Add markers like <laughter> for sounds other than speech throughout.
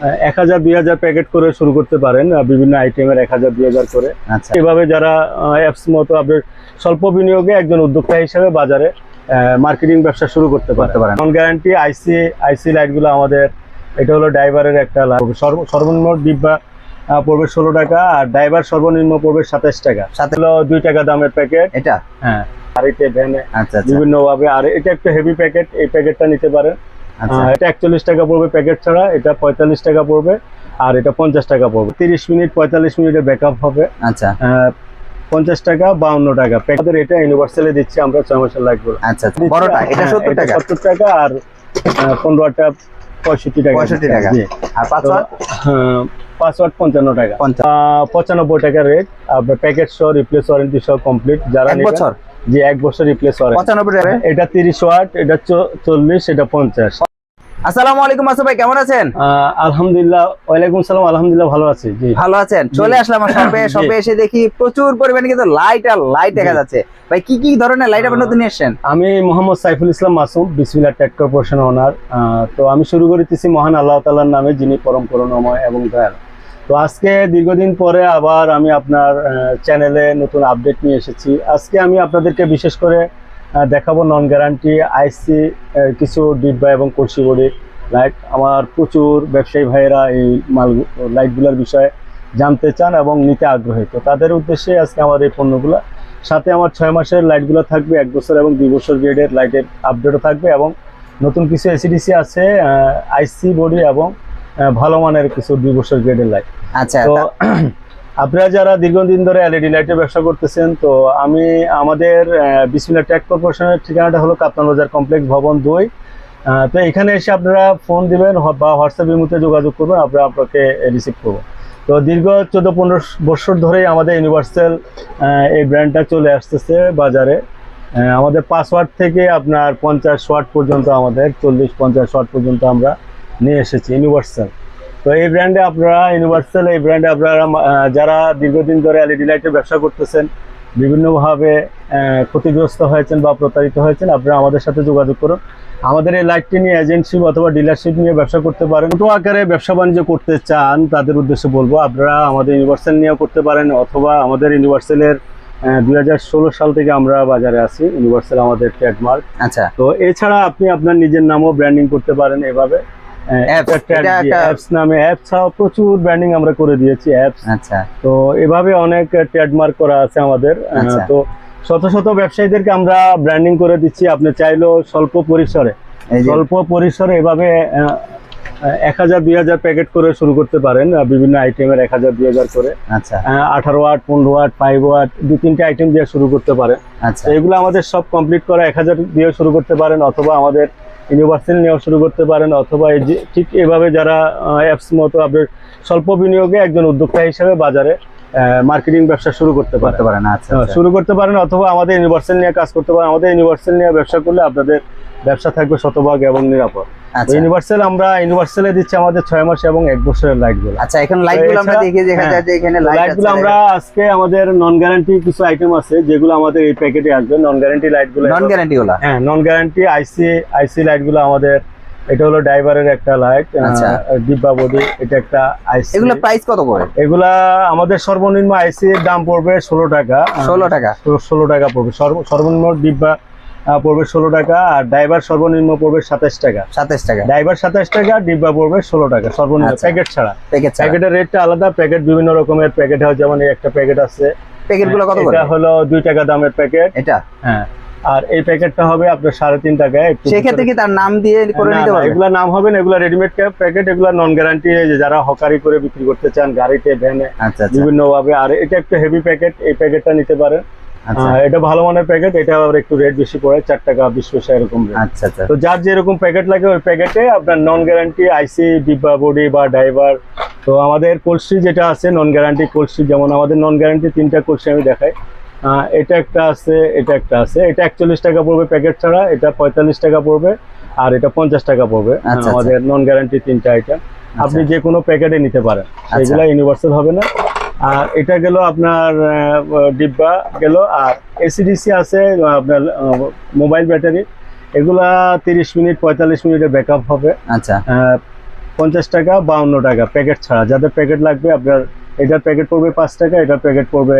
এক হাজার দুই হাজার প্যাকেট করে শুরু করতে পারেন বিভিন্ন আইটেমের এক হাজার দুই হাজার করে। আচ্ছা। এভাবে যারা অ্যাপস মতো আপনার স্বল্প বিনিয়োগে একজন উদ্যোক্তা হিসেবে বাজারে মার্কেটিং ব্যবসা শুরু করতে করতে পারেন। নন গ্যারান্টি আইসি আইসি লাইটগুলো আমাদের এটা হলো ড্রাইভারের একটা লাভ সর্ব- সর্বনিম্ন ডিব্বা পড়বে ষোলো টাকা আর ড্রাইভার সর্বনিম্ন পড়বে সাতাশ টাকা। সাথে হলো দুই টাকা দামের প্যাকেট এটা? হ্যাঁ। গাড়িতে ভ্যানে আচ্ছা আচ্ছা। বিভিন্ন ভাবে আর এটা একটা হেভি প্যাকেট এই প্যাকেটটা নিতে পারেন। এটা একচল্লিশ টাকা পড়বে প্যাকেট ছাড়া এটা পঁয়তাল্লিশ টাকা পড়বে আর এটা পঞ্চাশ টাকা পড়বে। তিরিশ মিনিট পঁয়তাল্লিশ মিনিটের ব্যাকআপ হবে। আচ্ছা। পঞ্চাশ টাকা বাউন্ন টাকা। প্যাকেটের এটা ইউনিভার্সালে দিচ্ছি আমরা ছয় মাসের লাইটগুলো আচ্ছা আচ্ছা। বড়টা এটা হ্যাঁ, সত্তর টাকা? সত্তর টাকা আর পনেরোটা পঁয়ষট্টি টাকা। 65 টাকা। আর পাঁচ তো, ওয়াট হ্যাঁ, পঞ্চান্ন টাকা। পঁচানব্বই টাকা রেট আপনার প্যাকেট সহ রিপ্লেস ওয়ারেন্টি সহ কমপ্লিট যারা এক বছর? জি এক বছর রিপ্লেস ওয়ারেন্টি পঁচানব্বই টাকা। এটা তিরিশ ওয়াট এটা চল্লিশ এটা পঞ্চাশ। আসসালামু আলাইকুম আসু ভাই কেমন আছেন? আলহামদুলিল্লাহ ওয়ালাইকুম সালাম আলহামদুলিল্লাহ ভালো আছি জি। ভালো আছেন? চলে আসলাম আমার শপে শপে <laughs> এসে দেখি প্রচুর পরিমাণে কিন্তু লাইট আর লাইট দেখা যাচ্ছে। ভাই কি কি ধরনের লাইট আপনি নতুন এসেছেন আমি মোহাম্মদ সাইফুল ইসলাম মাসুম বিসমিল্লা টেক কর্পোরেশন ওনার তো আমি শুরু করিতেছি মহান আল্লাহ তালার নামে যিনি পরম করুণাময় এবং দয়াল। তো আজকে দীর্ঘদিন পরে আবার আমি আপনার চ্যানেলে নতুন আপডেট নিয়ে এসেছি। আজকে আমি আপনাদেরকে বিশেষ করে দেখাবো নন গ্যারান্টি আইসি কিছু ডিব্বা এবং কলসি বডি লাইট আমার প্রচুর ব্যবসায়ী ভাইয়েরা এই মাল লাইটগুলোর বিষয়ে জানতে চান এবং নিতে আগ্রহী। তো তাদের উদ্দেশ্যে আজকে আমার এই পণ্যগুলো। সাথে আমার ছয় মাসের লাইটগুলো থাকবে এক বছর এবং দুই বছর গ্রেডের লাইটের আপডেটও থাকবে এবং নতুন কিছু এসিডিসি আছে আইসি বডি এবং ভালো মানের কিছু দুই বছর গ্রেডের লাইট আচ্ছা তো তা- <clears throat> আপনারা যারা দীর্ঘদিন ধরে এলইডি লাইটের ব্যবসা করতেছেন, তো আমি আমাদের বিসমিল্লা ট্যাক কর্পোরেশনের ঠিকানাটা হলো কাপ্তান বাজার কমপ্লেক্স ভবন দুই। তো এখানে এসে আপনারা ফোন দিবেন বা হোয়াটসঅ্যাপ মধ্যে যোগাযোগ করবেন, আমরা আপনাকে রিসিভ করব। তো দীর্ঘ চোদ্দ পনেরো বছর ধরেই আমাদের ইউনিভার্সাল এই ব্র্যান্ডটা চলে আসতেছে বাজারে। আমাদের পাঁচ থেকে আপনার পঞ্চাশ ওয়াট পর্যন্ত আমাদের, চল্লিশ পঞ্চাশ ওয়াট পর্যন্ত আমরা নিয়ে এসেছি ইউনিভার্সাল তো এই ব্র্যান্ডে আপনারা ইউনিভার্সাল এই ব্র্যান্ডে আপনারা যারা দীর্ঘদিন ধরে এলইডি লাইটের ব্যবসা করতেছেন বিভিন্নভাবে ক্ষতিগ্রস্ত হয়েছেন বা প্রতারিত হয়েছেন আপনারা আমাদের সাথে যোগাযোগ করুন। আমাদের এই লাইটটি নিয়ে এজেন্সি অথবা ডিলারশিপ নিয়ে ব্যবসা করতে পারেন। ছোটো আকারে ব্যবসা বাণিজ্য করতে চান তাদের উদ্দেশ্যে বলব আপনারা আমাদের ইউনিভার্সাল নিয়েও করতে পারেন অথবা আমাদের ইউনিভার্সালের দুই হাজার ষোলো সাল থেকে আমরা বাজারে আছি ইউনিভার্সাল আমাদের ট্রেডমার্ক আচ্ছা। তো এছাড়া আপনি আপনার নিজের নামও ব্র্যান্ডিং করতে পারেন এভাবে। অ্যাপস নামে অ্যাপস ছাড়াও প্রচুর ব্র্যান্ডিং আমরা করে দিয়েছি অ্যাপস আচ্ছা। তো এভাবে অনেক ট্রেডমার্ক করা আছে আমাদের। আচ্ছা। তো শত শত ব্যবসায়ীদেরকে আমরা ব্র্যান্ডিং করে দিচ্ছি। আপনি চাইলেও স্বল্প পরিসরে স্বল্প পরিসরে এভাবে এক হাজার দুই হাজার প্যাকেট করে শুরু করতে পারেন। বিভিন্ন আইটেমের এক হাজার দুই হাজার করে। আচ্ছা। আঠারো ওয়াট পনেরো ওয়াট ফাইভ ওয়াট দু তিনটে আইটেম দিয়ে শুরু করতে পারেন। আচ্ছা। এগুলো আমাদের সব কমপ্লিট করা এক হাজার দিয়ে শুরু করতে পারেন। অথবা আমাদের ইউনিভার্সাল নেওয়া শুরু করতে পারেন অথবা এই যে ঠিক এভাবে যারা অ্যাপস মতো আপনার স্বল্প বিনিয়োগে একজন উদ্যোক্তা হিসেবে বাজারে মার্কেটিং ব্যবসা শুরু করতে পারতে পারেন আচ্ছা আচ্ছা। শুরু করতে পারেন অথবা আমাদের ইউনিভার্সাল নিয়ে কাজ করতে পারেন। আমাদের ইউনিভার্সাল নিয়ে ব্যবসা করলে আপনাদের ব্যবসা থাকবে শতভাগ এবং নিরাপদ। ইউনিভার্সাল আমরা ইউনিভার্সালে দিচ্ছি আমাদের ছয় মাস এবং এক বছরের লাইটগুলো আচ্ছা এখন লাইটগুলো আমরা দেখি দেখা হ্যাঁ, যায় যে এখানে লাইট লাইটগুলো আমরা আজকে আমাদের নন গ্যারান্টি কিছু আইটেম আছে যেগুলো আমাদের এই প্যাকেটে আসবে। নন গ্যারান্টি লাইটগুলো নন গ্যারান্টি গুলা। হ্যাঁ নন গ্যারান্টি আইসি আইসি লাইটগুলো আমাদের এটা হলো ড্রাইভারের একটা লাইট আচ্ছা। ডিব্বা বডি এটা একটা আইসি এগুলো প্রাইস কত করে এগুলা আমাদের সর্বনিম্ন আইসি এর দাম পড়বে ষোলো টাকা। ষোলো টাকা। ষোলো টাকা পড়বে। সর্বনিম্ন ডিব্বা পড়বে ষোলো টাকা আর ড্রাইভার সর্বনিম্ন পড়বে সাতাশ টাকা। সাতাশ টাকা। ড্রাইভার সাতাশ টাকা ডিব্বা পড়বে ষোলো টাকা সর্বনিম্ন আচ্ছা। প্যাকেট ছাড়া। প্যাকেট প্যাকেটের রেটটা আলাদা প্যাকেট বিভিন্ন রকমের প্যাকেট হয় যেমন এই একটা প্যাকেট আছে। কত এটা হলো দুই টাকা দামের প্যাকেট এটা? হ্যাঁ আর এই প্যাকেটটা হবে আপনার সাড়ে তিন টাকায়। সেক্ষেত্রে কি তার নাম দিয়ে করে নিতে না, এগুলা নাম হবে না এগুলা রেডিমেড প্যাকেট এগুলা নন গ্যারান্টি যারা হকারি করে বিক্রি করতে চান গাড়িতে ভ্যানে আচ্ছা আচ্ছা। বিভিন্ন ভাবে। আর এটা একটু হেভি প্যাকেট এই প্যাকেটটা নিতে পারেন। আচ্ছা এটা ভালো মানের প্যাকেট এটা আবার একটু রেট বেশি পড়ে চার টাকা বিশ পয়সা এরকম আচ্ছা আচ্ছা। তো যার যেরকম প্যাকেট লাগে ওই প্যাকেটে আপনার নন গ্যারান্টি আইসি ডিব্বা বডি বা ড্রাইভার তো আমাদের কোলসি যেটা আছে নন গ্যারান্টি কোলসি যেমন আমাদের নন গ্যারান্টি তিনটা কোলসি আমি দেখাই। এটা একটা আছে এটা একটা আছে। এটা একচল্লিশ টাকা পড়বে প্যাকেট ছাড়া এটা পঁয়তাল্লিশ টাকা পড়বে আর এটা পঞ্চাশ টাকা পড়বে। আচ্ছা। আমাদের নন গ্যারান্টি তিনটা আইটেম আপনি যে কোনো প্যাকেটে নিতে পারেন। আচ্ছা। সেগুলো ইউনিভার্সাল হবে না। আর এটা গেল আপনার ডিব্বা গেল আর এসিডিসি আছে আপনার মোবাইল ব্যাটারি। এগুলা তিরিশ মিনিট পঁয়তাল্লিশ মিনিটে ব্যাক হবে। আচ্ছা। পঞ্চাশ টাকা বাউন্ন টাকা প্যাকেট ছাড়া। যাদের প্যাকেট লাগবে আপনার এটার প্যাকেট পড়বে পাঁচ টাকা এটার প্যাকেট পড়বে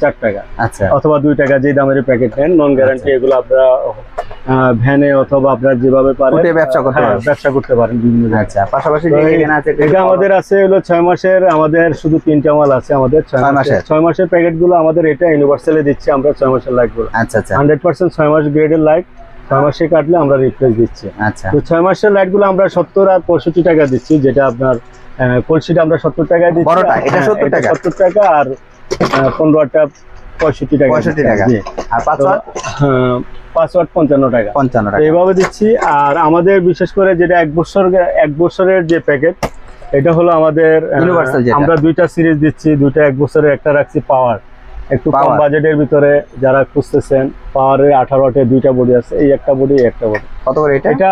চার টাকা। আচ্ছা। অথবা দুই টাকা যে দামের প্যাকেট নেন নন গ্যারান্টি এগুলো আপনারা ভ্যানে অথবা আপনারা যেভাবে পারেন ব্যবসা করতে হ্যাঁ, পারেন। ব্যবসা করতে পারেন বিভিন্ন আচ্ছা পাশাপাশি এটা আমাদের আছে হলো ছয় মাসের আমাদের শুধু তিনটা মাল আছে আমাদের ছয় মাসের। ছয় মাসের প্যাকেটগুলো আমাদের এটা ইউনিভার্সালে দিচ্ছি আমরা ছয় মাসের লাইটগুলো। আচ্ছা আচ্ছা। হান্ড্রেড পার্সেন্ট ছয় মাস গ্রেডের লাইট ছয় মাসে কাটলে আমরা রিপ্লেস দিচ্ছি। আচ্ছা। তো ছয় মাসের লাইটগুলো আমরা সত্তর আর পঁয়ষট্টি টাকা দিচ্ছি যেটা আপনার কলসিটা আমরা সত্তর টাকায় দিচ্ছি। বড়টা, এটা সত্তর টাকা? সত্তর টাকা আর পনেরোটা পঁয়ষট্টি টাকা 65 টাকা। আর পাঁচ হ্যাঁ, পাঁচ ওয়াট পঞ্চান্ন টাকা। পঞ্চান্ন তো টাকা এইভাবে দিচ্ছি। আর আমাদের বিশেষ করে যেটা এক বছর এক বছরের যে প্যাকেট এটা হলো আমাদের। আমরা দুইটা সিরিজ দিচ্ছি দুইটা এক বছরের একটা রাখছি পাওয়ার একটু কম বাজেটের ভিতরে যারা খুঁজতেছেন পাওয়ারের আঠারো আটে দুইটা বডি আছে এই একটা বডি একটা বডি কত করে এটা? এটা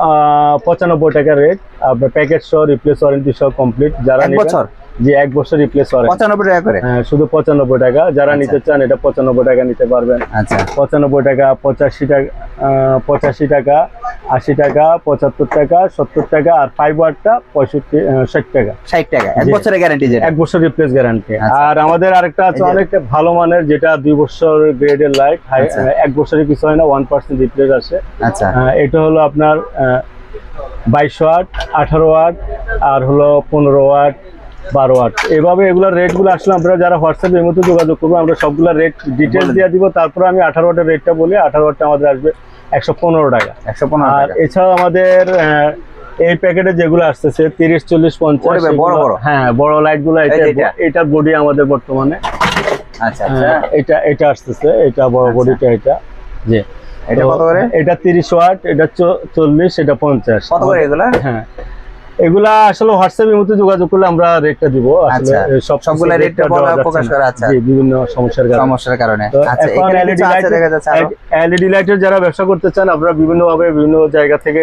আহ, পঁচানব্বই টাকা রেট আপনার প্যাকেট সহ রিপ্লেস ওয়ারেন্টি সহ কমপ্লিট যারা বছর? জি এক বছর রিপ্লেস ওয়ারেন্টি পঁচানব্বই টাকা করে? হ্যাঁ শুধু পঁচানব্বই টাকা। যারা আচ্ছা। নিতে চান এটা পঁচানব্বই টাকা নিতে পারবেন। আচ্ছা। পঁচানব্বই টাকা পঁচাশি টাকা পঁচাশি টাকা আশি টাকা পঁচাত্তর টাকা সত্তর টাকা আর ফাইভ ওয়াটটা পঁয়ষট্টি ষাট টাকা। ষাট টাকা। এক বছরের গ্যারান্টি এক বছর রিপ্লেস গ্যারান্টি আচ্ছা। আর আমাদের আরেকটা আছে যে- অনেকটা ভালো মানের যেটা দুই বছর গ্রেডের লাইট আচ্ছা। এক বছরের কিছু হয় না ওয়ান পার্সেন্ট রিপ্লেস আসে। আচ্ছা। এটা হলো আপনার বাইশ ওয়াট আঠারো ওয়াট আর হলো পনেরো ওয়াট বারো ওয়াট এভাবে এগুলোর রেটগুলো আসলে আমরা যারা হোয়াটসঅ্যাপে এই মতো যোগাযোগ করব আমরা সবগুলো রেট ডিটেলস দিয়ে দিব। তারপরে আমি আঠারো ওয়াটের রেটটা বলি আঠারো ওয়াটটা আমাদের আসবে একশো পনেরো টাকা। একশো পনেরো আর এছাড়াও আমাদের এই প্যাকেটে যেগুলো আসতেছে তিরিশ চল্লিশ পঞ্চাশ বড় বড়। হ্যাঁ বড় লাইটগুলো এই এটা? এটা। বডি আমাদের বর্তমানে। আচ্ছা আচ্ছা। হ্যাঁ, এটা এটা আসতেছে এটা বড় আচ্ছা। বডিটা এটা। জি। এটা কত করে? এটা তিরিশ ওয়াট এটা চ- চল্লিশ এটা পঞ্চাশ। কত করে এগুলা? হ্যাঁ। এগুলা আসলে হোয়াটসঅ্যাপের মধ্যে যোগাযোগ করলে আমরা রেটটা দিব। আসলে আচ্ছা। সব সবগুলা rate টা বলা প্রকাশ করা, আচ্ছা। জি বিভিন্ন সমস্যার কারণে। সমস্যার কারণে। আচ্ছা এখানে আছে light- দেখা যাচ্ছে এলইডি লাইটের যারা ব্যবসা করতে চান আপনারা বিভিন্নভাবে বিভিন্ন জায়গা থেকে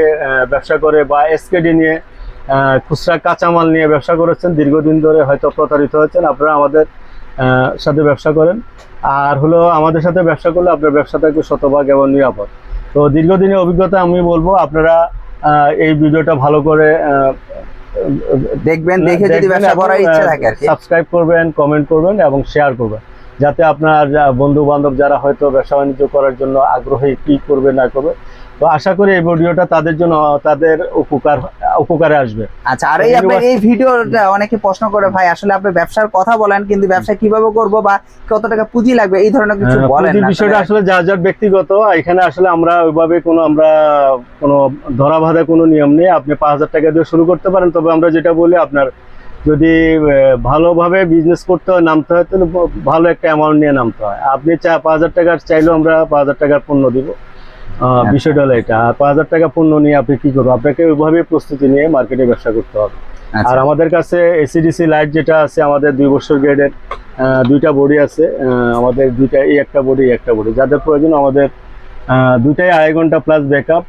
ব্যবসা করে বা এসকেডি নিয়ে খুচরা কাঁচামাল নিয়ে ব্যবসা করেছেন দীর্ঘদিন ধরে হয়তো প্রতারিত হয়েছেন আপনারা আমাদের সাথে ব্যবসা করেন। আর হলো আমাদের সাথে ব্যবসা করলে আপনার ব্যবসা থাকবে শতভাগ এবং নিরাপদ। তো দীর্ঘদিনের অভিজ্ঞতা আমি বলব আপনারা এই ভিডিওটা ভালো করে দেখবেন দেখে যদি ব্যবসা করার ইচ্ছা থাকে সাবস্ক্রাইব করবেন কমেন্ট করবেন এবং শেয়ার করবেন যাতে আপনার বন্ধু বান্ধব যারা হয়তো ব্যবসা বাণিজ্য করার জন্য আগ্রহী কি করবে না করবে তো আশা করি এই ভিডিওটা তাদের জন্য তাদের উপকার উপকারে আসবে। আচ্ছা আর এই আপনার এই ভিডিওটা অনেকে প্রশ্ন করে ভাই আসলে আপনি ব্যবসার কথা বলেন কিন্তু ব্যবসা কীভাবে করব বা কত টাকা পুঁজি লাগবে এই ধরনের কিছু বলেন পুঁজির না বিষয়টা আসলে। যার যার ব্যক্তিগত এখানে আসলে আমরা ওইভাবে কোনো আমরা কোনো ধরা বাঁধা কোনো নিয়ম নেই। আপনি পাঁচ হাজার টাকা দিয়ে শুরু করতে পারেন তবে আমরা যেটা বলি আপনার যদি ভালোভাবে বিজনেস করতে হয় নামতে হয় তাহলে ভালো একটা অ্যামাউন্ট নিয়ে নামতে হয়। আপনি চা পাঁচ হাজার টাকার চাইলেও আমরা পাঁচ হাজার টাকার পণ্য দিব। বিষয়টা হলো এটা। আর পাঁচ হাজার টাকা পণ্য নিয়ে আপনি কি করব? আপনাকে ওইভাবে প্রস্তুতি নিয়ে মার্কেটে ব্যবসা করতে হবে। আচ্ছা। আর আমাদের কাছে এসিডিসি লাইট যেটা আছে আমাদের দুই বছর গ্রেডের দুইটা বডি আছে। আমাদের দুইটা এই একটা বডি একটা বডি যাদের প্রয়োজন আমাদের আহ, দুইটাই আড়াই ঘণ্টা প্লাস ব্যাকআপ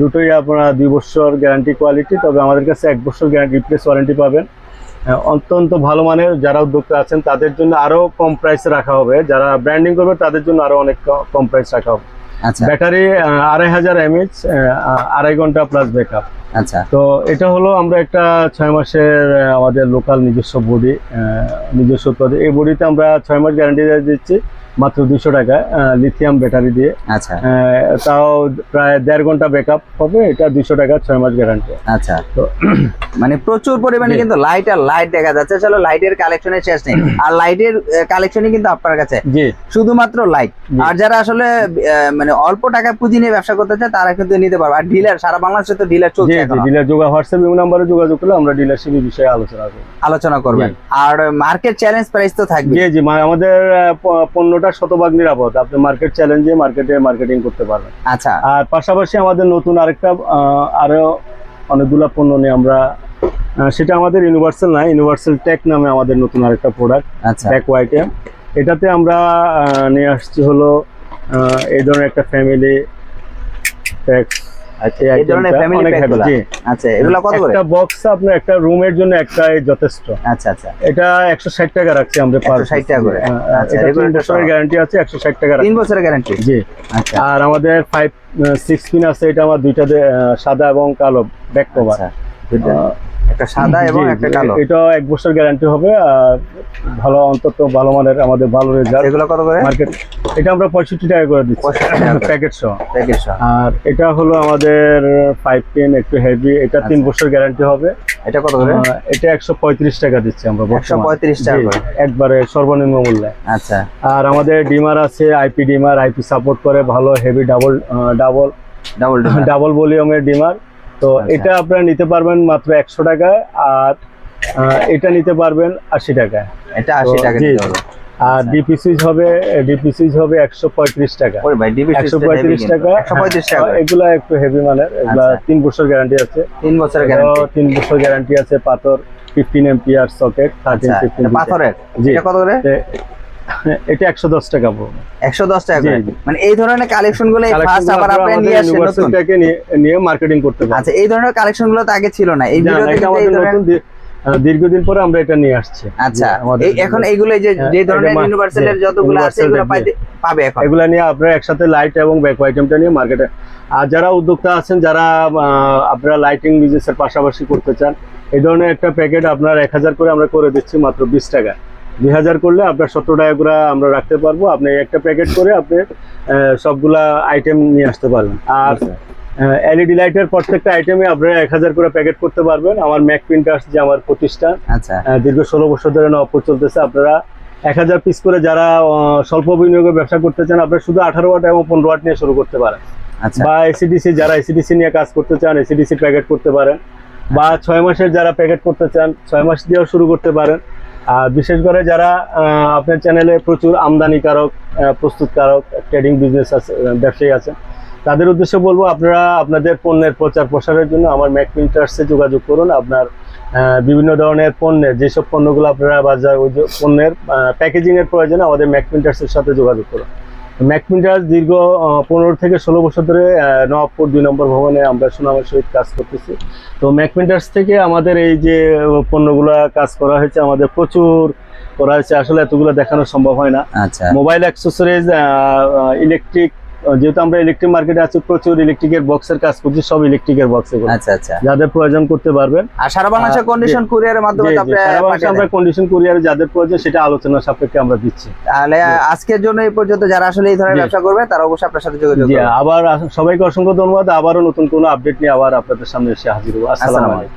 দুটোই আপনারা দুই বছর গ্যারান্টি কোয়ালিটি তবে আমাদের কাছে এক বছর গ্যারান্টি রিপ্লেস ওয়ারেন্টি পাবেন। অত্যন্ত ভালো মানের যারা উদ্যোক্তা আছেন তাদের জন্য আরও কম প্রাইসে রাখা হবে। যারা ব্র্যান্ডিং করবে তাদের জন্য আরও অনেক কম প্রাইস রাখা হবে। ব্যাটারি আড়াই হাজার এমএইচ আড়াই ঘণ্টা প্লাস ব্যাকআপ আচ্ছা। তো এটা হলো আমরা একটা ছয় মাসের আমাদের লোকাল নিজস্ব বডি নিজস্ব এই বডিতে আমরা ছয় মাস গ্যারান্টি দিচ্ছি। মাত্র দুশো টাকা লিথিয়াম ব্যাটারি দিয়ে। আচ্ছা। তাও প্রায় দেড় ঘণ্টা ব্যাকআপ হবে এটা দুশো টাকা ছয় মাস গ্যারান্টি আচ্ছা। তো <clears throat> মানে প্রচুর পরিমাণে কিন্তু লাইট আর লাইট দেখা যাচ্ছে চলো লাইটের কালেকশনের শেষ নেই। আর লাইটের কালেকশনই কিন্তু আপনার কাছে। জি। শুধুমাত্র লাইট আর যারা আসলে মানে অল্প টাকা পুঁজি নিয়ে ব্যবসা করতে চায় তারা কিন্তু নিতে পারবে। আর ডিলার সারা বাংলাদেশে তো ডিলার চলছে। ডিলার যোগা হোয়াটসঅ্যাপ ইউ নাম্বারে যোগাযোগ করলে আমরা ডিলারশিপের বিষয়ে আলোচনা করব। আলোচনা করবেন। আর মার্কেট চ্যালেঞ্জ প্রাইস তো থাকবে জি জি আমাদের আহ, প- শতভাগ নিরাপদ। আপনি মার্কেট চ্যালেঞ্জে মার্কেটে মার্কেটিং করতে পারবেন। আচ্ছা। আর পাশাপাশি আমাদের নতুন আরেকটা আরও অনেকগুলা পণ্য নিয়ে আমরা সেটা আমাদের ইউনিভার্সাল না ইউনিভার্সাল টেক নামে আমাদের নতুন আরেকটা প্রোডাক্ট আচ্ছা। ব্যাক ওয়াইটেম এটাতে আমরা নিয়ে আসছি হলো এই ধরনের একটা ফ্যামিলি এই ধরনের আচ্ছা এগুলো কত করে? একটা বক্স আপনার একটা রুমের জন্য একটাই যথেষ্ট। আচ্ছা আচ্ছা। এটা একশো ষাট টাকা রাখছি আমরা 160 টাকা করে? আচ্ছা, বছরের গ্যারান্টি আছে একশো ষাট টাকা তিন বছরের গ্যারান্টি জি। আচ্ছা। আর আমাদের ফাইভ সিক্স পিন আছে এটা আমার দুইটা সাদা এবং কালো ব্যাক কভার আচ্ছা একটা সাদা এবং একটা কালো। এটা এক বছর গ্যারান্টি হবে আর ভালো অন্তত ভালো মানের আমাদের ভালো রেজাল্ট এগুলো কত করে? মার্কেট এটা আমরা পঁয়ষট্টি টাকা করে দিচ্ছি 65 টাকা করে। প্যাকেট সহ। প্যাকেট সহ। আর এটা হলো আমাদের ফাইভ পেন একটু হেভি এটা তিন আচ্ছা। বছর গ্যারান্টি হবে। এটা কত করে? এটা একশো পঁয়ত্রিশ টাকা দিচ্ছি আমরা বর্তমানে। 135 টাকা একবারে সর্বনিম্ন মূল্যে। আচ্ছা। আর আমাদের ডিমার আছে আইপি ডিমার আইপি সাপোর্ট করে ভালো heavy double double double double ভলিউমের ডিমার। তো আচ্ছা। এটা আপনারা নিতে পারবেন মাত্র একশো টাকায় আর এটা নিতে পারবেন আশি টাকায়। এটা 80 তো, টাকা আর আচ্ছা। ডিপি সুইচ হবে ডিপি সুইচ হবে একশো পঁয়ত্রিশ টাকা। একশো পঁয়ত্রিশ টাকা। 135 টাকা এগুলা একটু হেভি মানের। এগুলা আচ্ছা। তিন বছর গ্যারান্টি আছে। তিন বছর তিন বছর গ্যারান্টি আছে পাথর ফিফটিন এম্পিয়ার সকেট থার্টিন আচ্ছা ফিফটিন পাথরের? জি। কত করে? এটা একশো দশ টাকা পড়বে। 110 টাকা। মানে এই ধরনের কালেকশনগুলো ফার্স্ট আবার আপনি নিয়ে আসছেন নতুন? নিয়ে মার্কেটিং করতে পারবেন। আচ্ছা এই ধরনের কালেকশনগুলো তো আগে ছিল না। এই নতুন দীর্ঘদিন পরে আমরা এটা নিয়ে আসছি। আচ্ছা এখন এইগুলো যে যে ধরনের ইউনিভার্সালের যতগুলো আছে এগুলো পাবে এখন। এগুলা নিয়ে আপনারা একসাথে লাইট এবং ব্যাক আইটেমটা নিয়ে মার্কেটে আর যারা উদ্যোক্তা আছেন যারা আপনারা লাইটিং বিজনেসের পাশাপাশি করতে চান এই ধরনের একটা প্যাকেট আপনার এক হাজার করে আমরা করে দিচ্ছি মাত্র বিশ টাকা দুই হাজার করলে আপনার সত্তর টাকা করে আমরা রাখতে পারব। আপনি একটা প্যাকেট করে আপনি সবগুলা আইটেম নিয়ে আসতে পারবেন। আর আচ্ছা। এলইডি লাইটের প্রত্যেকটা আইটেমে আপনারা এক হাজার করে প্যাকেট করতে পারবেন। আমার ম্যাক প্রিন্টার্স যে আমার প্রতিষ্ঠান। আচ্ছা। দীর্ঘ ষোলো বছর ধরে নবপুর চলতেছে। আপনারা এক হাজার পিস করে যারা স্বল্প বিনিয়োগে ব্যবসা করতে চান আপনারা শুধু আঠারো ওয়াট এবং পনেরো ওয়াট নিয়ে শুরু করতে পারেন। আচ্ছা। বা এসিডিসি যারা এসিডিসি নিয়ে কাজ করতে চান এসিডিসি প্যাকেট করতে পারেন। বা ছয় মাসের যারা প্যাকেট করতে চান ছয় মাস দিয়েও শুরু করতে পারেন। আর বিশেষ করে যারা আপনার চ্যানেলে প্রচুর আমদানিকারক প্রস্তুতকারক ট্রেডিং বিজনেস আছে, ব্যবসায়ী আছে, তাদের উদ্দেশ্যে বলব আপনারা আপনাদের পণ্যের প্রচার প্রসারের জন্য আমার ম্যাক প্রিন্টার্সে যোগাযোগ করুন। আপনার বিভিন্ন ধরনের পণ্যের, যেসব পণ্যগুলো আপনারা বাজার, ওই পণ্যের প্যাকেজিংয়ের প্রয়োজনে আমাদের ম্যাক প্রিন্টার্সের সাথে যোগাযোগ করুন। ম্যাক প্রিন্টার্স দীর্ঘ পনেরো থেকে ষোলো বছর ধরে নবাবপুর দুই নম্বর ভবনে আমরা সুনামের সহিত কাজ করতেছি। তো ম্যাকমিন্টাস থেকে আমাদের এই যে পণ্যগুলো কাজ করা হয়েছে আমাদের প্রচুর করা হয়েছে। আসলে এতগুলো দেখানো সম্ভব হয় না। আচ্ছা। মোবাইল অ্যাক্সেসরিজ ইলেকট্রিক যেহেতু আমরা ইলেকট্রিক মার্কেটে আছি প্রচুর ইলেকট্রিকের বক্সের কাজ করছি সব ইলেকট্রিকের বক্সে আচ্ছা আচ্ছা। যাদের প্রয়োজন করতে পারবেন। আর সারা বাংলাদেশের আহ, কন্ডিশন কুরিয়ারের মাধ্যমে বাংলাদেশে আমরা কন্ডিশন কুরিয়ারে যাদের প্রয়োজন সেটা আলোচনা সাপেক্ষে আমরা দিচ্ছি। তাহলে আজকের জন্য এই পর্যন্ত যারা আসলে এই ধরনের ব্যবসা করবে তারা অবশ্যই আপনার সাথে যোগাযোগ আবার সবাইকে অসংখ্য ধন্যবাদ। আবারও নতুন কোনো আপডেট নিয়ে আবার আপনাদের সামনে এসে হাজির হব। আসসালামু আলাইকুম।